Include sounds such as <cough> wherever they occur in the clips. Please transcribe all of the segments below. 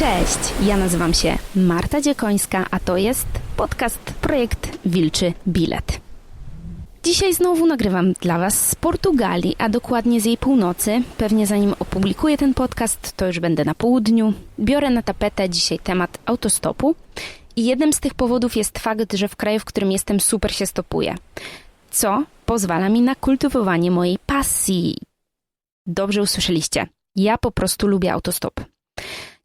Cześć, ja nazywam się Marta Dziekońska, a to jest podcast Projekt Wilczy Bilet. Dzisiaj znowu nagrywam dla Was z Portugalii, a dokładnie z jej północy. Pewnie zanim opublikuję ten podcast, to już będę na południu. Biorę na tapetę dzisiaj temat autostopu i jednym z tych powodów jest fakt, że w kraju, w którym jestem, super się stopuje. Co pozwala mi na kultywowanie mojej pasji. Dobrze usłyszeliście. Ja po prostu lubię autostop.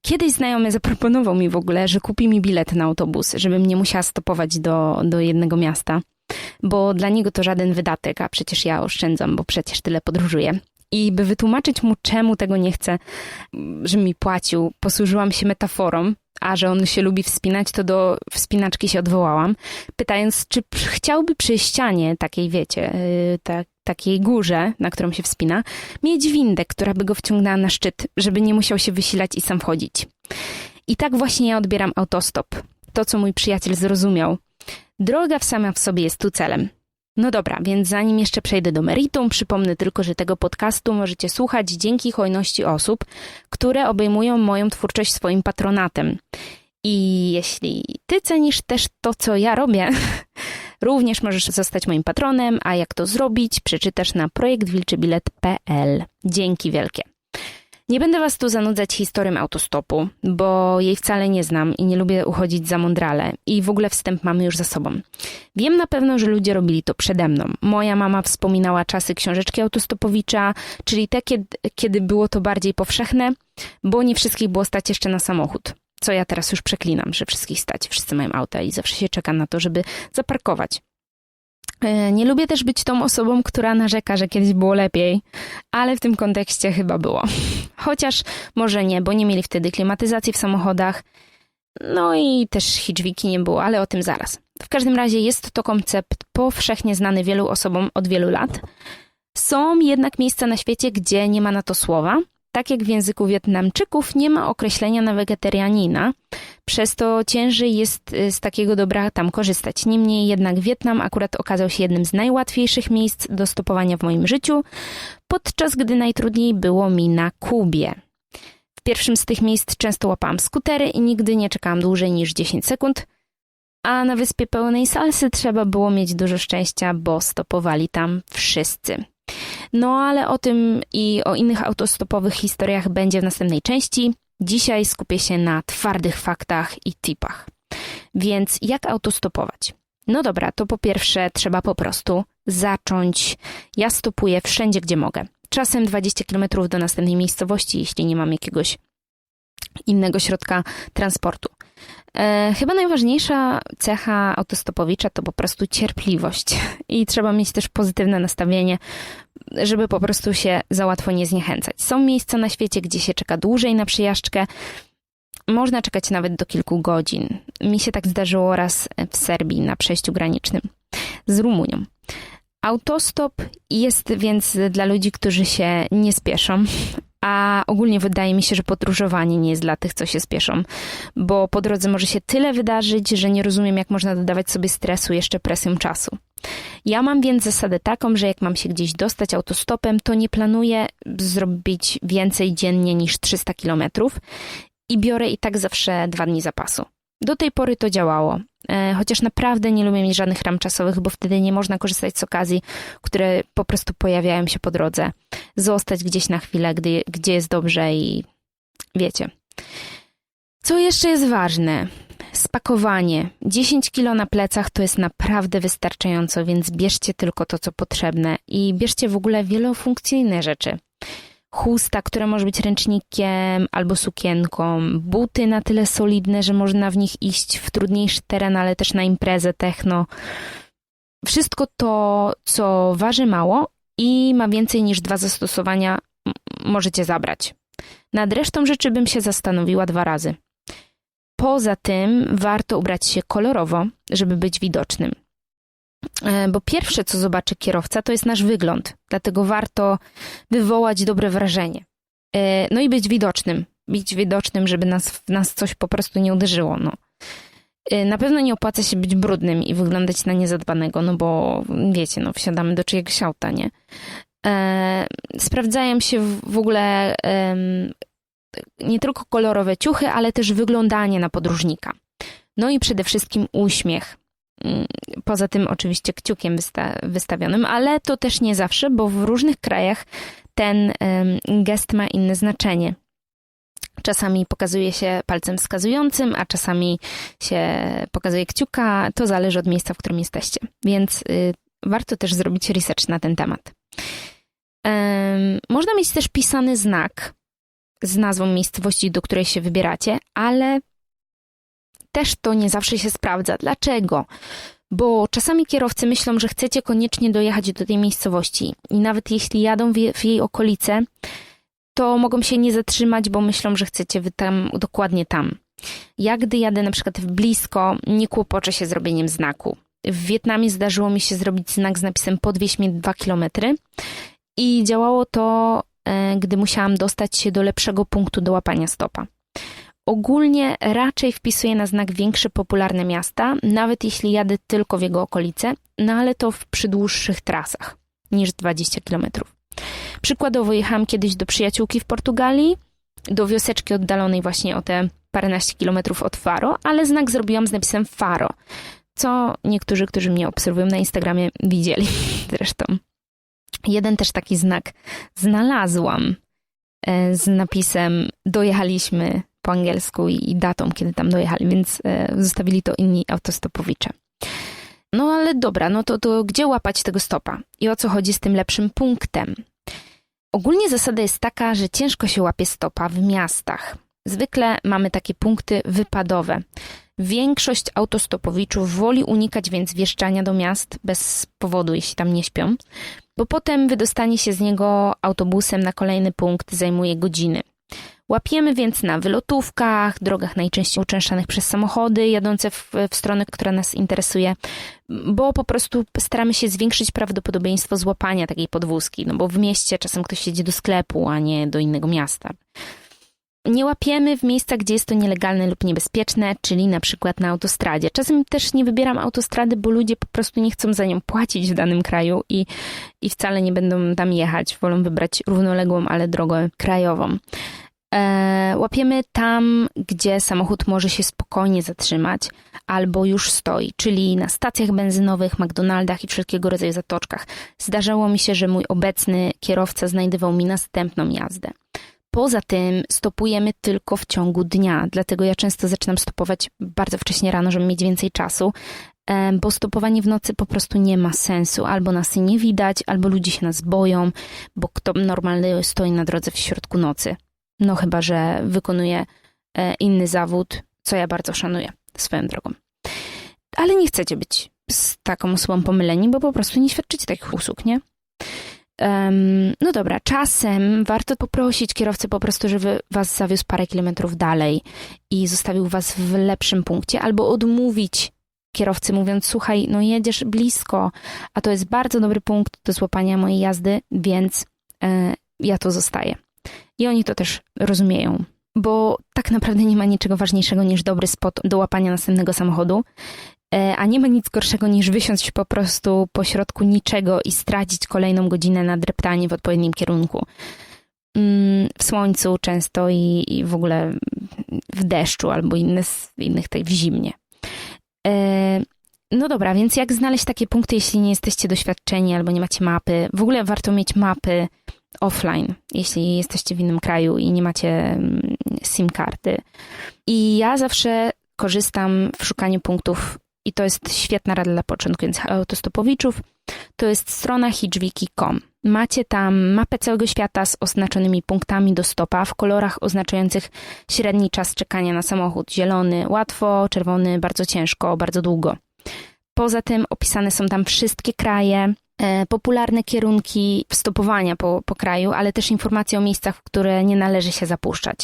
Kiedyś znajomy zaproponował mi w ogóle, że kupi mi bilet na autobus, żebym nie musiała stopować do, do jednego miasta, bo dla niego to żaden wydatek, a przecież ja oszczędzam, bo przecież tyle podróżuję. I by wytłumaczyć mu, czemu tego nie chce, że mi płacił, posłużyłam się metaforą, a że on się lubi wspinać, to do wspinaczki się odwołałam, pytając, czy chciałby przy ścianie takiej, wiecie, yy, tak, takiej górze, na którą się wspina, mieć windę, która by go wciągnęła na szczyt, żeby nie musiał się wysilać i sam wchodzić. I tak właśnie ja odbieram autostop. To, co mój przyjaciel zrozumiał. Droga sama w sobie jest tu celem. No dobra, więc zanim jeszcze przejdę do meritum, przypomnę tylko, że tego podcastu możecie słuchać dzięki hojności osób, które obejmują moją twórczość swoim patronatem. I jeśli ty cenisz też to, co ja robię, <laughs> również możesz zostać moim patronem, a jak to zrobić, przeczytasz na projektwilczybilet.pl. Dzięki wielkie. Nie będę was tu zanudzać historią autostopu, bo jej wcale nie znam i nie lubię uchodzić za mądrale i w ogóle wstęp mamy już za sobą. Wiem na pewno, że ludzie robili to przede mną. Moja mama wspominała czasy książeczki autostopowicza, czyli te, kiedy, kiedy było to bardziej powszechne, bo nie wszystkich było stać jeszcze na samochód. Co ja teraz już przeklinam, że wszystkich stać, wszyscy mają auta i zawsze się czeka na to, żeby zaparkować. E, nie lubię też być tą osobą, która narzeka, że kiedyś było lepiej, ale w tym kontekście chyba było. <laughs> Chociaż może nie, bo nie mieli wtedy klimatyzacji w samochodach, no i też hitchwiki nie było, ale o tym zaraz. W każdym razie jest to koncept powszechnie znany wielu osobom od wielu lat. Są jednak miejsca na świecie, gdzie nie ma na to słowa, tak jak w języku Wietnamczyków nie ma określenia na wegetarianina, przez to ciężej jest y, z takiego dobra tam korzystać. Niemniej jednak Wietnam akurat okazał się jednym z najłatwiejszych miejsc do stopowania w moim życiu, podczas gdy najtrudniej było mi na Kubie. W pierwszym z tych miejsc często łapałam skutery i nigdy nie czekałam dłużej niż 10 sekund, a na wyspie pełnej salsy trzeba było mieć dużo szczęścia, bo stopowali tam wszyscy. No ale o tym i o innych autostopowych historiach będzie w następnej części. Dzisiaj skupię się na twardych faktach i tipach. Więc jak autostopować? No dobra, to po pierwsze trzeba po prostu zacząć. Ja stopuję wszędzie, gdzie mogę. Czasem 20 km do następnej miejscowości, jeśli nie mam jakiegoś innego środka transportu. E, chyba najważniejsza cecha autostopowicza to po prostu cierpliwość i trzeba mieć też pozytywne nastawienie, żeby po prostu się za łatwo nie zniechęcać. Są miejsca na świecie, gdzie się czeka dłużej na przyjażdżkę. Można czekać nawet do kilku godzin. Mi się tak zdarzyło raz w Serbii na przejściu granicznym z Rumunią. Autostop jest więc dla ludzi, którzy się nie spieszą, a ogólnie wydaje mi się, że podróżowanie nie jest dla tych, co się spieszą, bo po drodze może się tyle wydarzyć, że nie rozumiem, jak można dodawać sobie stresu jeszcze presją czasu. Ja mam więc zasadę taką, że jak mam się gdzieś dostać autostopem, to nie planuję zrobić więcej dziennie niż 300 kilometrów i biorę i tak zawsze dwa dni zapasu. Do tej pory to działało, e, chociaż naprawdę nie lubię mieć żadnych ram czasowych, bo wtedy nie można korzystać z okazji, które po prostu pojawiają się po drodze. Zostać gdzieś na chwilę, gdy, gdzie jest dobrze i wiecie. Co jeszcze jest ważne? Spakowanie. 10 kilo na plecach to jest naprawdę wystarczająco, więc bierzcie tylko to, co potrzebne i bierzcie w ogóle wielofunkcyjne rzeczy chusta, która może być ręcznikiem albo sukienką, buty na tyle solidne, że można w nich iść w trudniejszy teren, ale też na imprezę techno. Wszystko to, co waży mało i ma więcej niż dwa zastosowania, możecie zabrać. Nad resztą rzeczy bym się zastanowiła dwa razy. Poza tym warto ubrać się kolorowo, żeby być widocznym. E, bo pierwsze, co zobaczy kierowca, to jest nasz wygląd, dlatego warto wywołać dobre wrażenie. E, no i być widocznym, być widocznym, żeby nas, w nas coś po prostu nie uderzyło. No. E, na pewno nie opłaca się być brudnym i wyglądać na niezadbanego, no bo wiecie, no wsiadamy do czyjegoś auta, nie? Sprawdzają się w ogóle nie tylko kolorowe ciuchy, ale też wyglądanie na podróżnika. No i przede wszystkim uśmiech. Mm, poza tym oczywiście kciukiem wysta wystawionym, ale to też nie zawsze, bo w różnych krajach ten gest ma inne znaczenie. Czasami pokazuje się palcem wskazującym, a czasami się pokazuje kciuka. To zależy od miejsca, w którym jesteście. Więc y, warto też zrobić research na ten temat. Można mieć też pisany znak z nazwą miejscowości, do której się wybieracie, ale też to nie zawsze się sprawdza. Dlaczego? Bo czasami kierowcy myślą, że chcecie koniecznie dojechać do tej miejscowości i nawet jeśli jadą w jej okolice, to mogą się nie zatrzymać, bo myślą, że chcecie wy tam, dokładnie tam. Ja gdy jadę na przykład w blisko, nie kłopoczę się zrobieniem znaku. W Wietnamie zdarzyło mi się zrobić znak z napisem podwieź mnie 2 kilometry i działało to, gdy musiałam dostać się do lepszego punktu do łapania stopa. Ogólnie raczej wpisuję na znak większe popularne miasta, nawet jeśli jadę tylko w jego okolice, no ale to w, przy dłuższych trasach niż 20 km. Przykładowo jechałam kiedyś do przyjaciółki w Portugalii, do wioseczki oddalonej właśnie o te paręnaście kilometrów od Faro, ale znak zrobiłam z napisem Faro, co niektórzy, którzy mnie obserwują na Instagramie, widzieli <laughs> zresztą. Jeden też taki znak znalazłam e, z napisem dojechaliśmy po angielsku i datą, kiedy tam dojechali, więc e, zostawili to inni autostopowicze. No ale dobra, no to, to gdzie łapać tego stopa? I o co chodzi z tym lepszym punktem? Ogólnie zasada jest taka, że ciężko się łapie stopa w miastach. Zwykle mamy takie punkty wypadowe. Większość autostopowiczów woli unikać więc wjeżdżania do miast bez powodu, jeśli tam nie śpią, bo potem wydostanie się z niego autobusem na kolejny punkt zajmuje godziny. Łapiemy więc na wylotówkach, drogach najczęściej uczęszczanych przez samochody jadące w, w stronę, która nas interesuje, bo po prostu staramy się zwiększyć prawdopodobieństwo złapania takiej podwózki, no bo w mieście czasem ktoś jedzie do sklepu, a nie do innego miasta. Nie łapiemy w miejscach, gdzie jest to nielegalne lub niebezpieczne, czyli na przykład na autostradzie. Czasem też nie wybieram autostrady, bo ludzie po prostu nie chcą za nią płacić w danym kraju i, i wcale nie będą tam jechać. Wolą wybrać równoległą, ale drogę krajową. E, łapiemy tam, gdzie samochód może się spokojnie zatrzymać albo już stoi, czyli na stacjach benzynowych, McDonaldach i wszelkiego rodzaju zatoczkach. Zdarzało mi się, że mój obecny kierowca znajdował mi następną jazdę. Poza tym stopujemy tylko w ciągu dnia, dlatego ja często zaczynam stopować bardzo wcześnie rano, żeby mieć więcej czasu, bo stopowanie w nocy po prostu nie ma sensu. Albo nas nie widać, albo ludzie się nas boją, bo kto normalny stoi na drodze w środku nocy. No chyba, że wykonuje inny zawód, co ja bardzo szanuję swoją drogą. Ale nie chcecie być z taką osobą pomyleni, bo po prostu nie świadczycie takich usług, nie? Um, no dobra, czasem warto poprosić kierowcę po prostu, żeby was zawiózł parę kilometrów dalej i zostawił was w lepszym punkcie, albo odmówić kierowcy, mówiąc: Słuchaj, no jedziesz blisko, a to jest bardzo dobry punkt do złapania mojej jazdy, więc e, ja to zostaję. I oni to też rozumieją, bo tak naprawdę nie ma niczego ważniejszego niż dobry spot do łapania następnego samochodu. E, a nie ma nic gorszego niż wysiąść po prostu po środku niczego i stracić kolejną godzinę na dreptanie w odpowiednim kierunku. Mm, w słońcu często i, i w ogóle w deszczu albo inne, innych tej w zimnie. E, no dobra, więc jak znaleźć takie punkty, jeśli nie jesteście doświadczeni albo nie macie mapy? W ogóle warto mieć mapy offline, jeśli jesteście w innym kraju i nie macie mm, SIM karty. I ja zawsze korzystam w szukaniu punktów i to jest świetna rada dla początkujących autostopowiczów. To jest strona hitchwiki.com. Macie tam mapę całego świata z oznaczonymi punktami do stopa w kolorach oznaczających średni czas czekania na samochód. Zielony łatwo, czerwony bardzo ciężko, bardzo długo. Poza tym opisane są tam wszystkie kraje, e, popularne kierunki stopowania po, po kraju, ale też informacje o miejscach, w które nie należy się zapuszczać.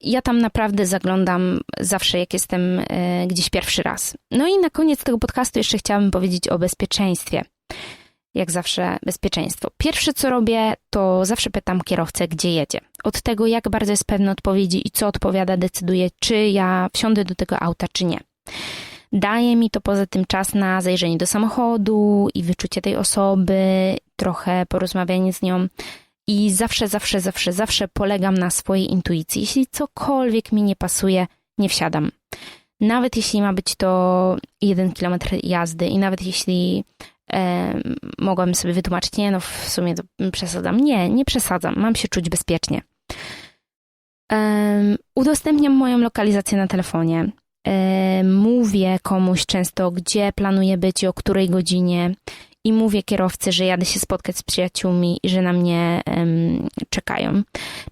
Ja tam naprawdę zaglądam zawsze, jak jestem e, gdzieś pierwszy raz. No i na koniec tego podcastu jeszcze chciałabym powiedzieć o bezpieczeństwie. Jak zawsze, bezpieczeństwo. Pierwsze, co robię, to zawsze pytam kierowcę, gdzie jedzie. Od tego, jak bardzo jest pewny odpowiedzi i co odpowiada, decyduje, czy ja wsiądę do tego auta, czy nie. Daje mi to poza tym czas na zajrzenie do samochodu i wyczucie tej osoby, trochę porozmawianie z nią I zawsze, zawsze, zawsze, zawsze polegam na swojej intuicji. Jeśli cokolwiek mi nie pasuje, nie wsiadam. Nawet jeśli ma być to jeden kilometr jazdy i nawet jeśli e, mogłabym sobie wytłumaczyć, nie no w sumie to przesadzam. Nie, nie przesadzam. Mam się czuć bezpiecznie. E, udostępniam moją lokalizację na telefonie. E, mówię komuś często, gdzie planuję być i o której godzinie i mówię kierowcy, że jadę się spotkać z przyjaciółmi i że na mnie um, czekają.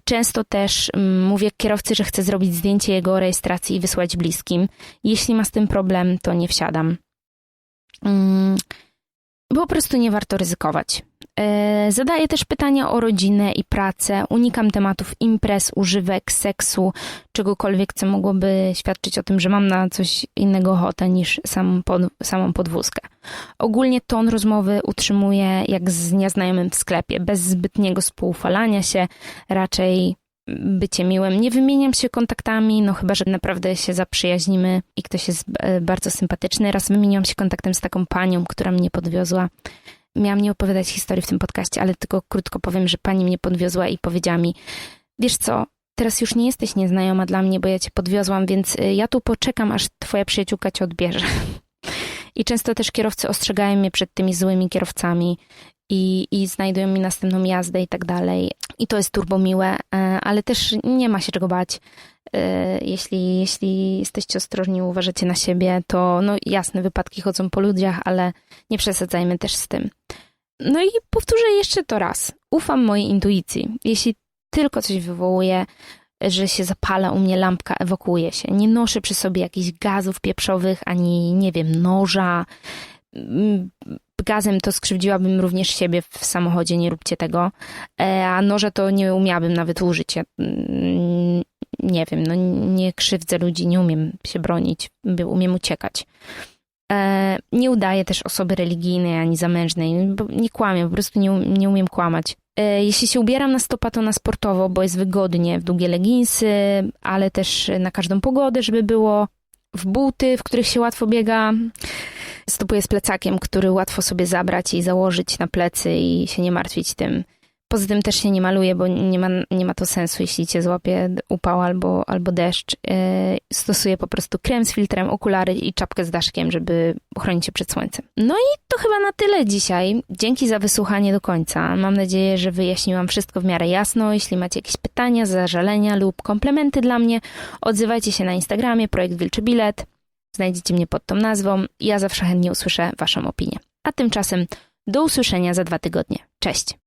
Często też um, mówię kierowcy, że chcę zrobić zdjęcie jego rejestracji i wysłać bliskim. Jeśli ma z tym problem, to nie wsiadam. Um, po prostu nie warto ryzykować. E, zadaję też pytania o rodzinę i pracę. Unikam tematów imprez, używek, seksu, czegokolwiek, co mogłoby świadczyć o tym, że mam na coś innego ochotę niż sam pod, samą podwózkę. Ogólnie ton rozmowy utrzymuję jak z nieznajomym w sklepie, bez zbytniego spoufalania się, raczej bycie miłym. Nie wymieniam się kontaktami, no chyba, że naprawdę się zaprzyjaźnimy i ktoś jest e, bardzo sympatyczny. Raz wymieniłam się kontaktem z taką panią, która mnie podwiozła. Miałam nie opowiadać historii w tym podcaście, ale tylko krótko powiem, że pani mnie podwiozła i powiedziała mi, wiesz co, teraz już nie jesteś nieznajoma dla mnie, bo ja cię podwiozłam, więc e, ja tu poczekam, aż twoja przyjaciółka cię odbierze. <laughs> I często też kierowcy ostrzegają mnie przed tymi złymi kierowcami i, i znajdują mi następną jazdę i tak dalej. I to jest turbomiłe, e, ale też nie ma się czego bać. E, jeśli, jeśli jesteście ostrożni, uważacie na siebie, to no jasne, wypadki chodzą po ludziach, ale nie przesadzajmy też z tym. No i powtórzę jeszcze to raz. Ufam mojej intuicji. Jeśli tylko coś wywołuje, że się zapala u mnie lampka, ewakuuje się. Nie noszę przy sobie jakichś gazów pieprzowych, ani nie wiem, noża, gazem to skrzywdziłabym również siebie w samochodzie, nie róbcie tego. E, a noże to nie umiałabym nawet użyć. Ja, mm, nie wiem, no nie krzywdzę ludzi, nie umiem się bronić, umiem uciekać. E, nie udaję też osoby religijnej ani zamężnej, nie kłamię, po prostu nie, nie umiem kłamać. E, jeśli się ubieram na stopa, to na sportowo, bo jest wygodnie, w długie leginsy, ale też na każdą pogodę, żeby było w buty, w których się łatwo biega. Stopuję z plecakiem, który łatwo sobie zabrać i założyć na plecy i się nie martwić tym. Poza tym też się nie maluje, bo nie ma, nie ma to sensu, jeśli cię złapie upał albo, albo deszcz. Yy, stosuję po prostu krem z filtrem, okulary i czapkę z daszkiem, żeby ochronić się przed słońcem. No i to chyba na tyle dzisiaj. Dzięki za wysłuchanie do końca. Mam nadzieję, że wyjaśniłam wszystko w miarę jasno. Jeśli macie jakieś pytania, zażalenia lub komplementy dla mnie, odzywajcie się na Instagramie, projekt Wilczy Bilet. Znajdziecie mnie pod tą nazwą. Ja zawsze chętnie usłyszę Waszą opinię. A tymczasem do usłyszenia za dwa tygodnie. Cześć!